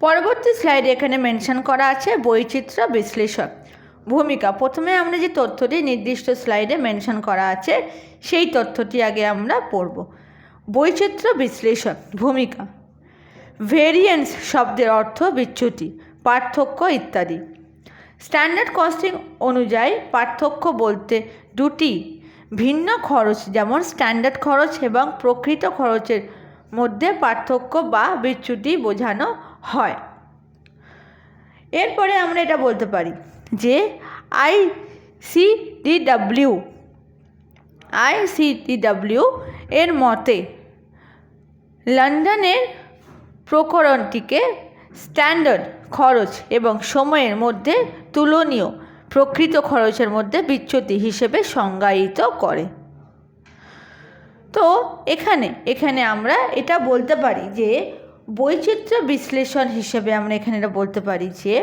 পরবর্তী স্লাইডে এখানে মেনশন করা আছে বৈচিত্র্য বিশ্লেষণ। ভূমিকা, প্রথমে আমরা যে তথ্যটি নির্দিষ্ট স্লাইডে মেনশন করা আছে, সেই তথ্যটি আগে আমরা পড়ব। বৈচিত্র্য বিশ্লেষণ, ভূমিকা। ভেরিয়েন্স শব্দের অর্থ বিচ্যুতি, পার্থক্য ইত্যাদি। স্ট্যান্ডার্ড কস্টিং অনুযায়ী পার্থক্য বলতে দুটি ভিন্ন খরচ, যেমন স্ট্যান্ডার্ড খরচ এবং প্রকৃত খরচের মধ্যে পার্থক্য বা বিচ্যুতি বোঝানো হয়। এরপরে আমরা এটা বলতে পারি যে I C DW I C DW এর মতে লন্ডনের প্রকরণটিকে স্ট্যান্ডার্ড খরচ এবং সময়ের মধ্যে তুলনীয় প্রকৃত খরচের মধ্যে বিচ্যুতি হিসেবে সংজ্ঞায়িত করে। তো এখানে এখানে আমরা এটা বলতে পারি যে বৈচিত্র্য বিশ্লেষণ হিসেবে আমরা এখানে এটা বলতে পারি যে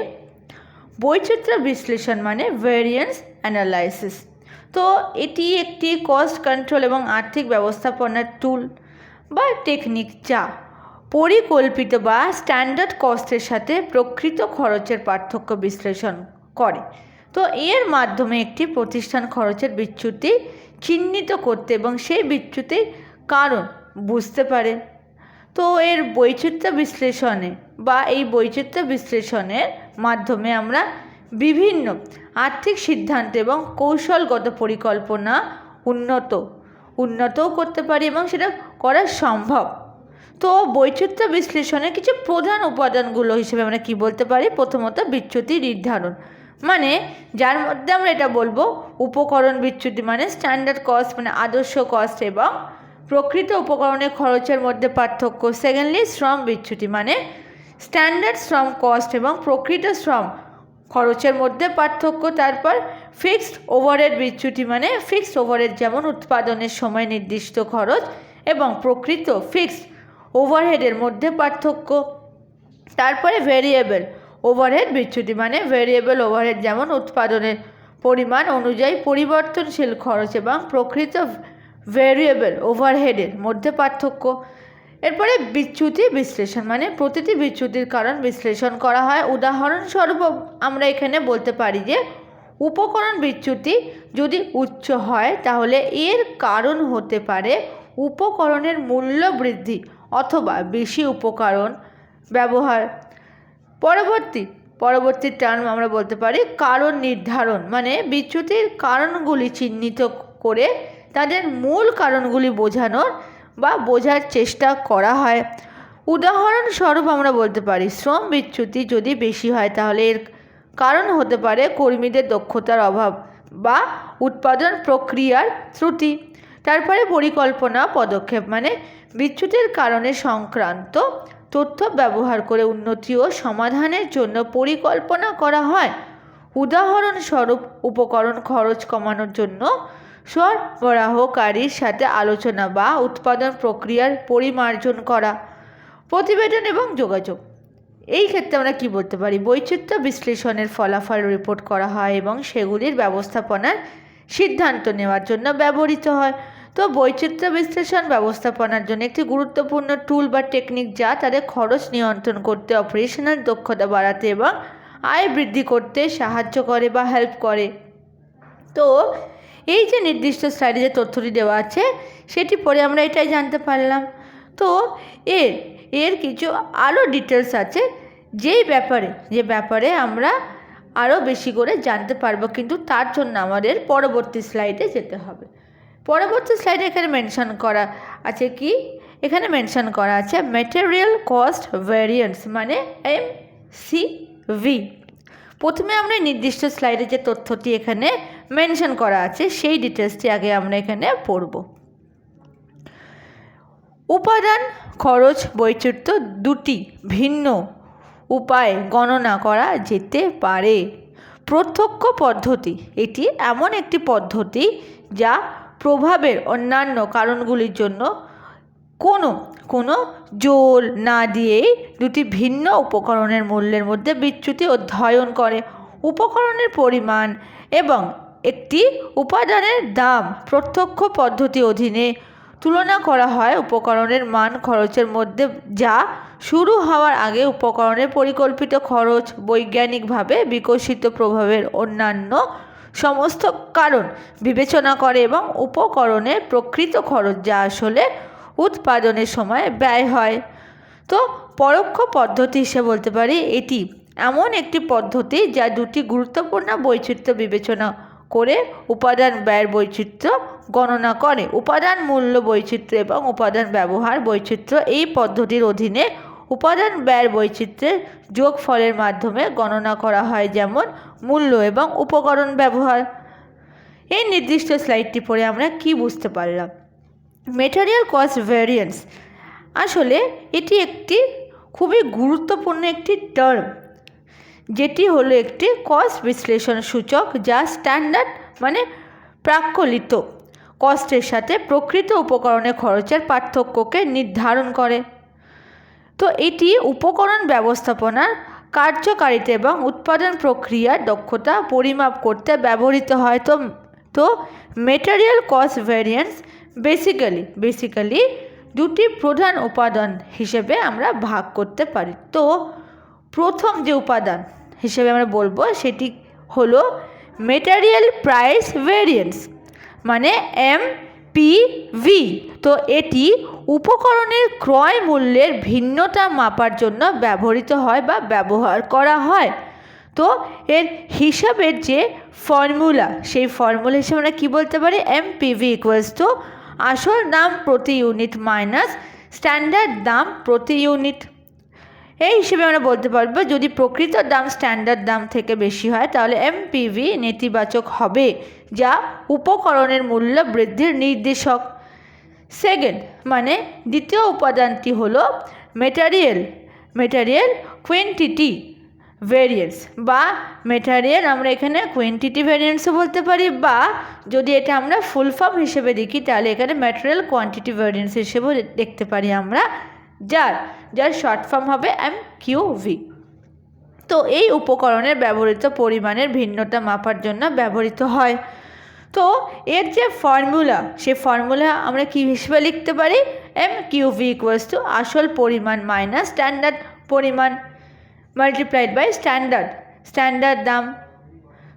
বৈচিত্র্য বিশ্লেষণ মানে ভেরিয়েন্স অ্যানালাইসিস তো এটি একটি কস্ট কন্ট্রোল এবং আর্থিক ব্যবস্থাপনার টুল বা টেকনিক যা পরিকল্পিত বা স্ট্যান্ডার্ড কস্টের সাথে প্রকৃত খরচের পার্থক্য বিশ্লেষণ করে। তো এর মাধ্যমে একটি প্রতিষ্ঠান খরচের বিচ্যুতি চিহ্নিত করতে এবং সেই বিচ্যুতির কারণ বুঝতে পারে। তো এর বৈচিত্র্য বিশ্লেষণে বা এই বৈচিত্র্য বিশ্লেষণের মাধ্যমে আমরা বিভিন্ন আর্থিক সিদ্ধান্ত এবং কৌশলগত পরিকল্পনা উন্নত, উন্নতও করতে পারি এবং সেটা করা সম্ভব। তো বৈচিত্র্য বিশ্লেষণের কিছু প্রধান উপাদানগুলো হিসেবে আমরা কি বলতে পারি? প্রথমত বিচ্যুতি নির্ধারণ। মানে যার মধ্যে আমরা এটা বলব, উপকরণ বিচ্যুতি মানে স্ট্যান্ডার্ড কস্ট মানে আদর্শ কস্ট এবং প্রকৃত উপকরণের খরচের মধ্যে পার্থক্য। সেকেন্ডলি শ্রম বিচ্যুতি মানে স্ট্যান্ডার্ড শ্রম কস্ট এবং প্রকৃত শ্রম খরচের মধ্যে পার্থক্য। তারপর ফিক্সড ওভারহেড বিচ্যুতি মানে ফিক্সড ওভারহেড যেমন উৎপাদনের সময় নির্দিষ্ট খরচ এবং প্রকৃত ফিক্সড ওভারহেডের মধ্যে পার্থক্য। তারপরে ভেরিয়েবল ওভারহেড বিচ্যুতি মানে ভেরিয়েবল ওভারহেড যেমন উৎপাদনের পরিমাণ অনুযায়ী পরিবর্তনশীল খরচ এবং প্রকৃত ভেরিয়েবল ওভারহেডের মধ্যে পার্থক্য। এরপরে বিচ্যুতি বিশ্লেষণ মানে প্রতিটি বিচ্যুতির কারণ বিশ্লেষণ করা হয়। উদাহরণস্বরূপ আমরা এখানে বলতে পারি যে, উপকরণ বিচ্যুতি যদি উচ্চ হয়, তাহলে এর কারণ হতে পারে উপকরণের মূল্য বৃদ্ধি অথবা বেশি উপকরণ ব্যবহার। পরবর্তী পরবর্তী টার্ম আমরা বলতে পারি কারণ নির্ধারণ মানে বিচ্যুতির কারণগুলি চিহ্নিত করে তাদের মূল কারণগুলি বোঝানোর বা বোঝার চেষ্টা করা হয়। উদাহরণস্বরূপ আমরা বলতে পারি, শ্রম বিচ্যুতি যদি বেশি হয় তাহলে এর কারণ হতে পারে কর্মীদের দক্ষতার অভাব বা উৎপাদন প্রক্রিয়ার ত্রুটি। তারপরে পরিকল্পনা, পদক্ষেপ মানে বিচ্যুতির কারণে সংক্রান্ত তথ্য ব্যবহার করে উন্নতি ও সমাধানের জন্য পরিকল্পনা করা হয়। উদাহরণস্বরূপ, উপকরণ খরচ কমানোর জন্য সরবরাহকারীর সাথে আলোচনা বা উৎপাদন প্রক্রিয়ার পরিমার্জন করা, প্রতিবেদন এবং যোগাযোগ। এই ক্ষেত্রে আমরা কি বলতে পারি? বৈচিত্র্য বিশ্লেষণের ফলাফল রিপোর্ট করা হয় এবং সেগুলির ব্যবস্থাপনার সিদ্ধান্ত নেওয়ার জন্য ব্যবহৃত হয়। তো বৈচিত্র্য বিশ্লেষণ ব্যবস্থাপনার জন্য একটি গুরুত্বপূর্ণ টুল বা টেকনিক যা তাদের খরচ নিয়ন্ত্রণ করতে অপারেশনাল দক্ষতা বাড়াতে এবং আয় বৃদ্ধি করতে সাহায্য করে বা হেল্প করে। তো এই যে নির্দিষ্ট স্লাইডে যে তথ্যটি দেওয়া আছে, সেটি পরে আমরা এটাই জানতে পারলাম। তো, এর এর কিছু আরও ডিটেলস আছে, যেই ব্যাপারে, যে ব্যাপারে আমরা আরও বেশি করে জানতে পারব, কিন্তু তার জন্য আমাদের পরবর্তী স্লাইডে যেতে হবে। পরবর্তী স্লাইডে এখানে মেনশন করা আছে কি? এখানে মেনশন করা আছে ম্যাটেরিয়াল কস্ট ভ্যারিয়েন্স মানে এম সি ভি প্রথমে আমরা নির্দিষ্ট স্লাইডে যে তথ্যটি এখানে মেনশন করা আছে, সেই ডিটেলসটি আগে আমরা এখানে পড়ব। উপাদান, খরচ, বৈচিত্র্য দুটি ভিন্ন উপায়ে গণনা করা যেতে পারে। প্রত্যক্ষ পদ্ধতি, এটি এমন একটি পদ্ধতি যা প্রভাবের অন্যান্য কারণগুলির জন্য কোনো কোনো জোর না দিয়েই দুটি ভিন্ন উপকরণের মূল্যের মধ্যে বিচ্যুতি অধ্যয়ন করে। উপকরণের পরিমাণ এবং একটি উপাদানের দাম প্রত্যক্ষ পদ্ধতি অধীনে তুলনা করা হয় উপকরণের মান খরচের মধ্যে, যা শুরু হওয়ার আগে উপকরণের পরিকল্পিত খরচ, বৈজ্ঞানিকভাবে বিকশিত প্রভাবের অন্যান্য সমস্ত কারণ বিবেচনা করে এবং উপকরণের প্রকৃত খরচ, যা আসলে উৎপাদনের সময় ব্যয় হয়। তো পরোক্ষ পদ্ধতি হিসেবে বলতে পারি, এটি এমন একটি পদ্ধতি যা দুটি গুরুত্বপূর্ণ বৈচিত্র্য বিবেচনা করে উপাদান ব্যয়ের বৈচিত্র্য গণনা করে। উপাদান মূল্য বৈচিত্র্য এবং উপাদান ব্যবহার বৈচিত্র্য এই পদ্ধতির অধীনে উপাদান ব্যয়ের বৈচিত্র্যের যোগফলের মাধ্যমে গণনা করা হয়, যেমন মূল্য এবং উপকরণ ব্যবহার। এই নির্দিষ্ট স্লাইডটি পড়ে আমরা কি বুঝতে পারলাম? মেটেরিয়াল কস্ট ভ্যারিয়েন্স আসলে এটি একটি খুবই গুরুত্বপূর্ণ একটি টার্ম। যেটি হলো একটি কস্ট বিশ্লেষণ সূচক যা স্ট্যান্ডার্ড মানে প্রাক্কলিত কস্টের সাথে প্রকৃত উপকরণের খরচের পার্থক্যকে নির্ধারণ করে। তো এটি উপকরণ ব্যবস্থাপনার কার্যকারিতা এবং উৎপাদন প্রক্রিয়ার দক্ষতা পরিমাপ করতে ব্যবহৃত হয়। তো তো material cost variance basically basically দুটি প্রধান উপাদান হিসেবে আমরা ভাগ করতে পারি। তো প্রথম যে উপাদান হিসেবে আমরা বলব, সেটি হলো মেটারিয়াল প্রাইস ভেরিয়েন্স মানে এম পি ভি তো এটি উপকরণের ক্রয় মূল্যের ভিন্নতা মাপার জন্য ব্যবহৃত হয় বা ব্যবহার করা হয়। তো এর হিসাবের যে ফর্মুলা সেই ফর্মুলা হিসেবে আমরা কী বলতে পারি? এম পিভি ইকুয়ালস টু আসল দাম প্রতি ইউনিট মাইনাস স্ট্যান্ডার্ড দাম প্রতি ইউনিট এই হিসেবে আমরা বলতে পারব, যদি প্রকৃত দাম স্ট্যান্ডার্ড দাম থেকে বেশি হয়, তাহলে এমপিভি নেতিবাচক হবে, যা উপকরণের মূল্য বৃদ্ধির নির্দেশক। সেকেন্ড মানে দ্বিতীয় উপাদানটি হলো মেটারিয়াল মেটারিয়াল কোয়েন্টিটি ভেরিয়েন্স বা মেটারিয়াল আমরা এখানে কোয়েন্টিটি ভেরিয়েন্সও বলতে পারি, বা যদি এটা আমরা ফুল ফর্ম হিসেবে দেখি, তাহলে এখানে ম্যাটেরিয়াল কোয়ান্টিটি ভেরিয়েন্স হিসেবেও দেখতে পারি আমরা। যার যার শর্ট ফর্ম হবে এম কিউ ভি তো এই উপকরণের ব্যবহৃত পরিমাণের ভিন্নতা মাপার জন্য ব্যবহৃত হয়। তো এর যে ফর্মুলা সে ফর্মুলা আমরা কী হিসেবে লিখতে পারি? M Q V equals to আসল পরিমাণ মাইনাস স্ট্যান্ডার্ড পরিমাণ মাল্টিপ্লাইড বাই স্ট্যান্ডার্ড স্ট্যান্ডার্ড দাম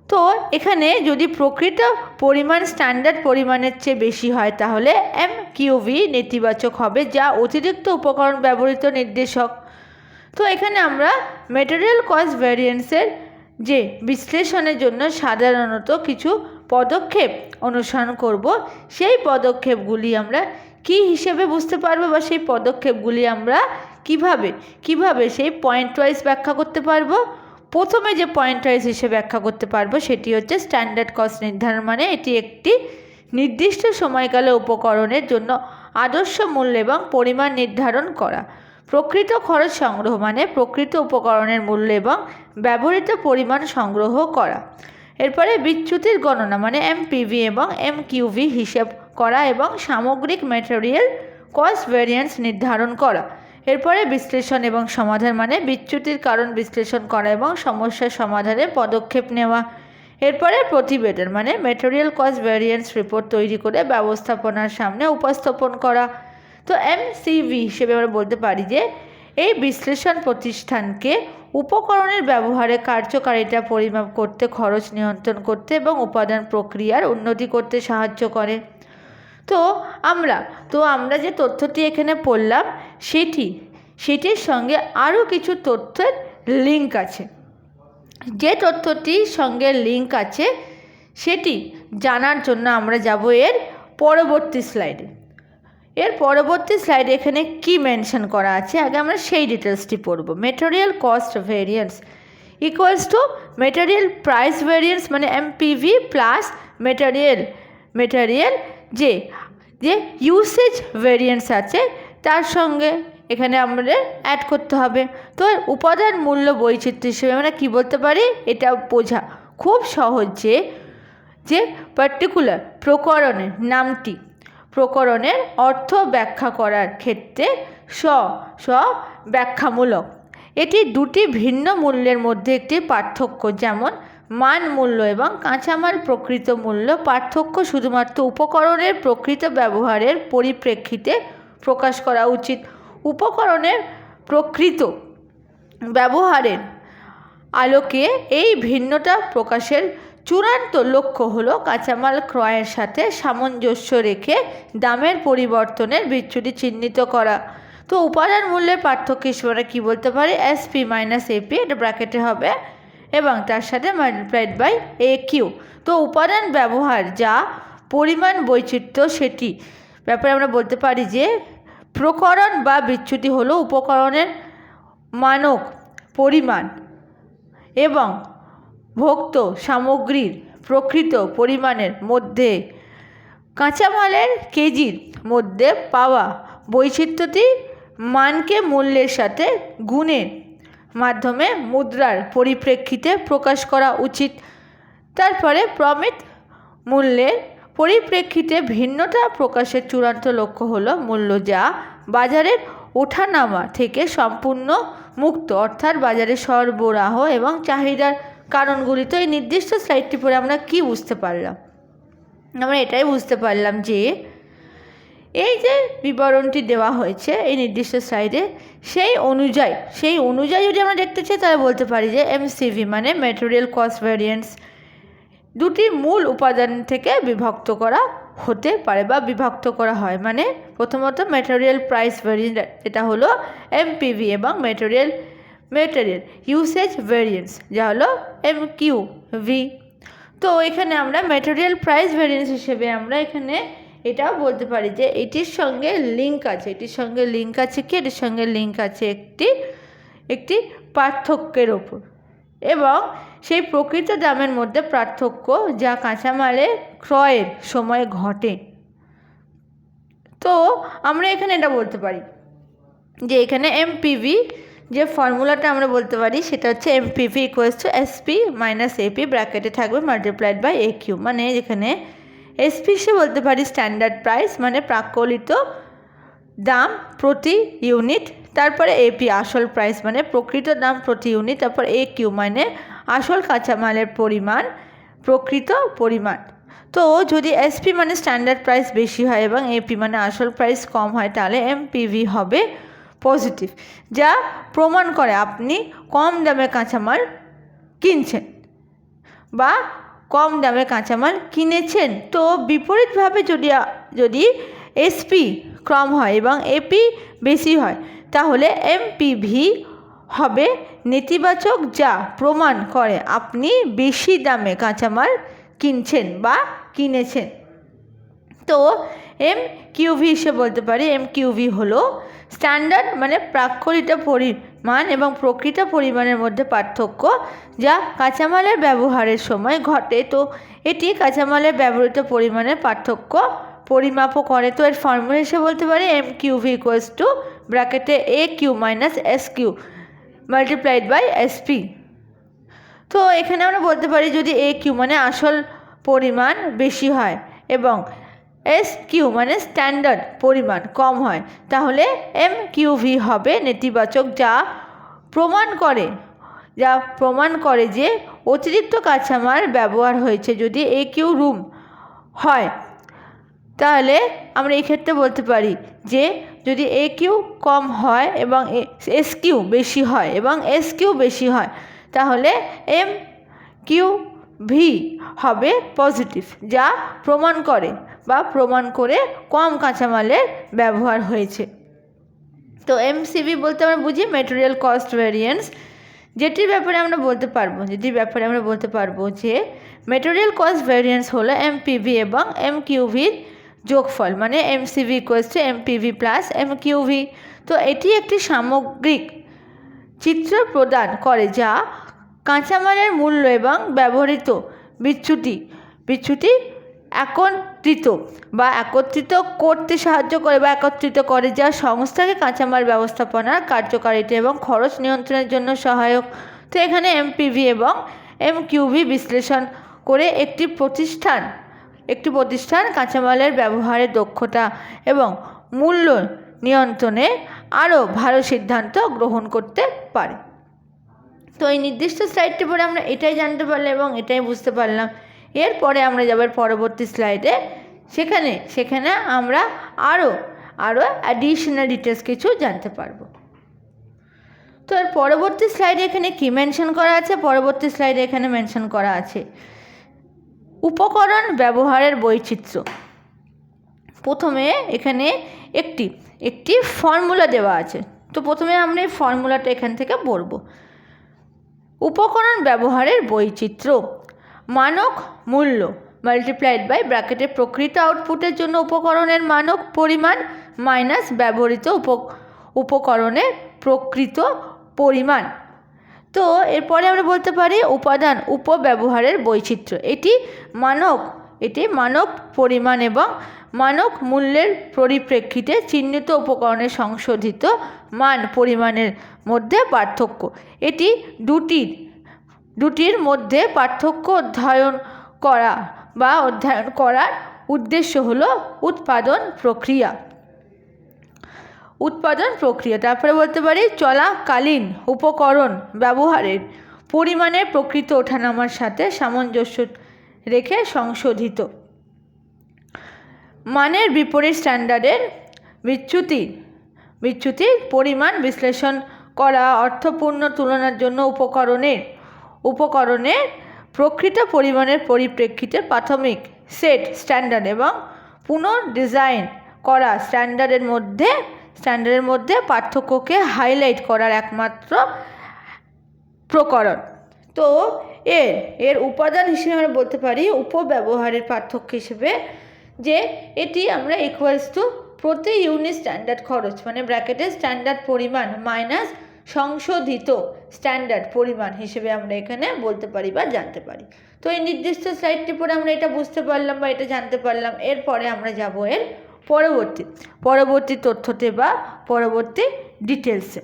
তো এখানে যদি প্রকৃত পরিমাণ স্ট্যান্ডার্ড পরিমাণের চেয়ে বেশি হয়, তাহলে এম কিউভি নেতিবাচক হবে, যা অতিরিক্ত উপকরণ ব্যবহৃত নির্দেশক। তো এখানে আমরা মেটেরিয়াল কস্ট ভ্যারিয়েন্সের যে বিশ্লেষণের জন্য সাধারণত কিছু পদক্ষেপ অনুসরণ করব, সেই পদক্ষেপগুলি আমরা কি হিসেবে বুঝতে পারব বা সেই পদক্ষেপগুলি আমরা কীভাবে কীভাবে সেই পয়েন্ট ওয়াইজ ব্যাখ্যা করতে পারব? প্রথমে যে পয়েন্ট ওয়াইজ হিসেবে ব্যাখ্যা করতে পারব সেটি হচ্ছে স্ট্যান্ডার্ড কস্ট নির্ধারণ মানে এটি একটি নির্দিষ্ট সময়কালে উপকরণের জন্য আদর্শ মূল্য এবং পরিমাণ নির্ধারণ করা। প্রকৃত খরচ সংগ্রহ মানে প্রকৃত উপকরণের মূল্য এবং ব্যবহৃত পরিমাণ সংগ্রহ করা। এরপরে বিচ্যুতির গণনা মানে এমপিভি এবং এমকিউভি হিসেব করা এবং সামগ্রিক ম্যাটেরিয়াল কস্ট ভ্যারিয়েন্স নির্ধারণ করা। এরপরে বিশ্লেষণ এবং সমাধান মানে বিচ্যুতির কারণ বিশ্লেষণ করা এবং সমস্যার সমাধানে পদক্ষেপ নেওয়া। এরপরে প্রতিবেদন মানে ম্যাটেরিয়াল কস্ট ভ্যারিয়েন্স রিপোর্ট তৈরি করে ব্যবস্থাপনার সামনে উপস্থাপন করা। তো এমসিভি হিসেবে আমরা বলতে পারি যে, এই বিশ্লেষণ প্রতিষ্ঠানকে উপকরণের ব্যবহারে কার্যকারিতা পরিমাপ করতে, খরচ নিয়ন্ত্রণ করতে এবং উপাদান প্রক্রিয়ার উন্নতি করতে সাহায্য করে। তো আমরা তো আমরা যে তথ্যটি এখানে পড়লাম, সেটি, সেটির সঙ্গে আরও কিছু তথ্যের লিঙ্ক আছে। যে তথ্যটির সঙ্গে লিঙ্ক আছে, সেটি জানার জন্য আমরা যাব এর পরবর্তী স্লাইডে এর পরবর্তী স্লাইডে এখানে কি মেনশন করা আছে, আগে আমরা সেই ডিটেলসটি পড়ব। Material cost variance equals to material price variance মানে এমপিভি প্লাস মেটেরিয়াল মেটেরিয়াল যে যে ইউসেজ ভেরিয়েন্স আছে, তার সঙ্গে এখানে আমাদের অ্যাড করতে হবে। তো উপাদান মূল্য বৈচিত্র্য হিসেবে আমরা কী বলতে পারি? এটা বোঝা খুব সহজ যে যে পার্টিকুলার প্রকরণের নামটি, প্রকরণের অর্থ ব্যাখ্যা করার ক্ষেত্রে স্ব স্ব ব্যাখ্যামূলক। এটি দুটি ভিন্ন মূল্যের মধ্যে একটি পার্থক্য, যেমন মান মূল্য এবং কাঁচামাল প্রকৃত মূল্য পার্থক্য শুধুমাত্র উপকরণের প্রকৃত ব্যবহারের পরিপ্রেক্ষিতে প্রকাশ করা উচিত। উপকরণের প্রকৃত ব্যবহারের আলোকে এই ভিন্নতা প্রকাশের চূড়ান্ত লক্ষ্য হল কাঁচামাল ক্রয়ের সাথে সামঞ্জস্য রেখে দামের পরিবর্তনের বিচ্যুতি চিহ্নিত করা। তো উপাদান মূল্যের পার্থক্য হিসেবে কী বলতে পারি? এস পি মাইনাস এপি এটা ব্র্যাকেটে হবে এবং তার সাথে মাল্টিপ্লাইড বাই এ কিউ তো উপাদান ব্যবহার যা পরিমাণ বৈচিত্র্য সেটি। ব্যাপারে আমরা বলতে পারি যে প্রকরণ বা বিচ্যুতি হলো উপকরণের মানক, পরিমাণ এবং ভোক্ত সামগ্রীর প্রকৃত পরিমাণের মধ্যে। কাঁচামালের কেজির মধ্যে পাওয়া বৈচিত্র্যটি মানকে মূল্যের সাথে গুণের মাধ্যমে মুদ্রার পরিপ্রেক্ষিতে প্রকাশ করা উচিত। তারপরে প্রমিত মূল্যের পরিপ্রেক্ষিতে ভিন্নতা প্রকাশের চূড়ান্ত লক্ষ্য হলো মূল্য যা বাজারের ওঠানামা থেকে সম্পূর্ণ মুক্ত, অর্থাৎ বাজারে সরবরাহ এবং চাহিদার কারণগুলি তো এই নির্দিষ্ট স্লাইডটি পরে আমরা কি বুঝতে পারলাম? আমরা এটাই বুঝতে পারলাম যে এই যে বিবরণটি দেওয়া হয়েছে এই নির্দিষ্ট সাইডে সেই অনুযায়ী সেই অনুযায়ী যদি আমরা দেখতে চাই, তাহলে বলতে পারি যে এমসিভি মানে ম্যাটেরিয়াল কস্ট ভ্যারিয়েন্স দুটি মূল উপাদান থেকে বিভক্ত করা হতে পারে বা বিভক্ত করা হয়। মানে প্রথমত ম্যাটেরিয়াল প্রাইস ভ্যারিয়েন্স যেটা হলো এমপিভি এবং ম্যাটেরিয়াল ম্যাটেরিয়াল ইউসেজ ভ্যারিয়েন্স যা হলো এম কিউ ভি তো এখানে আমরা ম্যাটেরিয়াল প্রাইস ভ্যারিয়েন্স হিসেবে আমরা এখানে এটাও বলতে পারি যে এটির সঙ্গে লিঙ্ক আছে। এটির সঙ্গে লিঙ্ক আছে কি? এটির সঙ্গে লিঙ্ক আছে একটি একটি পার্থক্যের ওপর। এবং সেই প্রকৃত দামের মধ্যে পার্থক্য যা কাঁচামালের ক্রয়ের সময় ঘটে। তো আমরা এখানে এটা বলতে পারি যে এখানে এমপিভি যে ফর্মুলাটা আমরা বলতে পারি সেটা হচ্ছে MPV equals to SP minus AP ব্র্যাকেটে থাকবে মাল্টিপ্লাইড বাই এ কিউ মানে এখানে এসপি সে বলতে পারি স্ট্যান্ডার্ড প্রাইস মানে প্রাকলিত দাম প্রতি ইউনিট তারপরে এপি আসল প্রাইস মানে প্রকৃত দাম প্রতি ইউনিট তারপর এ কিউ মানে আসল কাঁচামালের পরিমাণ, প্রকৃত পরিমাণ। তো যদি এসপি মানে স্ট্যান্ডার্ড প্রাইস বেশি হয় এবং এপি মানে আসল প্রাইস কম হয়, তাহলে এমপিভি হবে পজিটিভ যা প্রমাণ করে আপনি কম দামে কাঁচামাল কিনছেন বা কম দামে কাঁচামাল কিনেছেন। তো বিপরীতভাবে যদি যদি এসপি কম হয় এবং এপি বেশি হয়, তাহলে এমপিভি হবে নেতিবাচক যা প্রমাণ করে আপনি বেশি দামে কাঁচামাল কিনছেন বা কিনেছেন। তো এম কিউভি হিসেবে বলতে পারি, এম কিউভি হলো স্ট্যান্ডার্ড মানে প্রাক্ষরিত পরিমাণ এবং প্রকৃত পরিমাণের মধ্যে পার্থক্য যা কাঁচামালের ব্যবহারের সময় ঘটে। তো এটি কাঁচামালের ব্যবহৃত পরিমাণের পার্থক্য পরিমাপও করে। তো এর ফর্মুলা হিসেবে বলতে পারি এম কিউভি ইকুয়ালস টু ব্র্যাকেটে A Q minus S Q multiplied by SP তো এখানে আমরা বলতে পারি যদি এ কিউ মানে আসল পরিমাণ বেশি হয় এবং এস কিউ মানে স্ট্যান্ডার্ড পরিমাণ কম হয়। তাহলে এম কিউভি হবে নেতিবাচক যা প্রমাণ করে, যা প্রমাণ করে যে অতিরিক্ত কাঁচামাল ব্যবহার হয়েছে। যদি এ কিউ রুম হয়, তাহলে আমরা এই ক্ষেত্রে বলতে পারি যে যদি এ কিউ কম হয় এবং এস কিউ বেশি হয় এবং এস কিউ বেশি হয়, তাহলে এম কিউ ভি হবে পজিটিভ যা প্রমাণ করে বা প্রমাণ করে কম কাঁচামালের ব্যবহার হয়েছে। তো এমসিবি বলতে আমরা বুঝি মেটেরিয়াল কস্ট ভ্যারিয়েন্স যেটির ব্যাপারে আমরা বলতে পারব, যেটির ব্যাপারে আমরা বলতে পারব যে মেটেরিয়াল কস্ট ভ্যারিয়েন্স হলো এমপিভি এবং এম কিউভির যোগফল মানে MCV equals to MPV plus M QV তো এটি একটি সামগ্রিক চিত্র প্রদান করে যা কাঁচামালের মূল্য এবং ব্যবহৃত বিচ্যুতি বিচ্যুতি একত্রিত বা একত্রিত করতে সাহায্য করে বা একত্রিত করে যা সংস্থাকে কাঁচামাল ব্যবস্থাপনার কার্যকারিতা এবং খরচ নিয়ন্ত্রণের জন্য সহায়ক। তো এখানে এমপিভি এবং এম কিউভি বিশ্লেষণ করে একটি প্রতিষ্ঠান একটি প্রতিষ্ঠান কাঁচামালের ব্যবহারের দক্ষতা এবং মূল্য নিয়ন্ত্রণে আরও ভালো সিদ্ধান্ত গ্রহণ করতে পারে। তো এই নির্দিষ্ট স্লাইডটি পরে আমরা এটাই জানতে পারলাম এবং এটাই বুঝতে পারলাম। এরপরে আমরা যাবার পরবর্তী স্লাইডে সেখানে সেখানে আমরা আরও আরও অ্যাডিশনাল ডিটেলস কিছু জানতে পারব। তো এর পরবর্তী স্লাইডে এখানে কি মেনশন করা আছে? পরবর্তী স্লাইডে এখানে মেনশন করা আছে উপকরণ ব্যবহারের বৈচিত্র্য। প্রথমে এখানে একটি একটি ফর্মুলা দেওয়া আছে। তো প্রথমে আমরা এই ফর্মুলাটা এখান থেকে পড়ব। উপকরণ ব্যবহারের বৈচিত্র্য। মানক মূল্য মাল্টিপ্লাইড বাই ব্র্যাকেটের প্রকৃত আউটপুটের জন্য উপকরণের মানক পরিমাণ মাইনাস ব্যবহৃত উপ উপকরণের প্রকৃত পরিমাণ। তো এরপরে আমরা বলতে পারি উপাদান উপব্যবহারের বৈচিত্র্য। এটি মানক, এটি মানব পরিমাণ এবং মানক মূল্যের পরিপ্রেক্ষিতে চিহ্নিত উপকরণের সংশোধিত মান পরিমাণের মধ্যে পার্থক্য। এটি দুটির দুটির মধ্যে পার্থক্য অধ্যয়ন করা বা অধ্যয়ন করার উদ্দেশ্য হল উৎপাদন প্রক্রিয়া। উৎপাদন প্রক্রিয়া, তারপরে বলতে পারি চলাকালীন উপকরণ ব্যবহারের পরিমাণের প্রকৃত ওঠানামার সাথে সামঞ্জস্য রেখে সংশোধিত। মানের বিপরীত স্ট্যান্ডার্ডের বিচ্যুতি বিচ্যুতির পরিমাণ বিশ্লেষণ করা অর্থপূর্ণ তুলনার জন্য উপকরণের উপকরণের প্রকৃত পরিমাণের পরিপ্রেক্ষিতে প্রাথমিক সেট স্ট্যান্ডার্ড এবং পুনঃ ডিজাইন করা স্ট্যান্ডার্ডের মধ্যে স্ট্যান্ডার্ডের মধ্যে পার্থক্যকে হাইলাইট করার একমাত্র প্রকরণ। তো এর এর উপাদান হিসেবে আমরা বলতে পারি উপব্যবহারের পার্থক্য হিসেবে যে এটি আমরা ইকুয়ালস টু প্রতি ইউনিট স্ট্যান্ডার্ড খরচ মানে ব্র্যাকেটের স্ট্যান্ডার্ড পরিমাণ মাইনাস সংশোধিত স্ট্যান্ডার্ড পরিমাণ হিসেবে আমরা এখানে বলতে পারি বা জানতে পারি। তো এই নির্দিষ্ট স্লাইডটি পরে আমরা এটা বুঝতে পারলাম বা এটা জানতে পারলাম। এরপরে আমরা যাব এর পরবর্তী পরবর্তী তথ্যতে বা পরবর্তী ডিটেলসে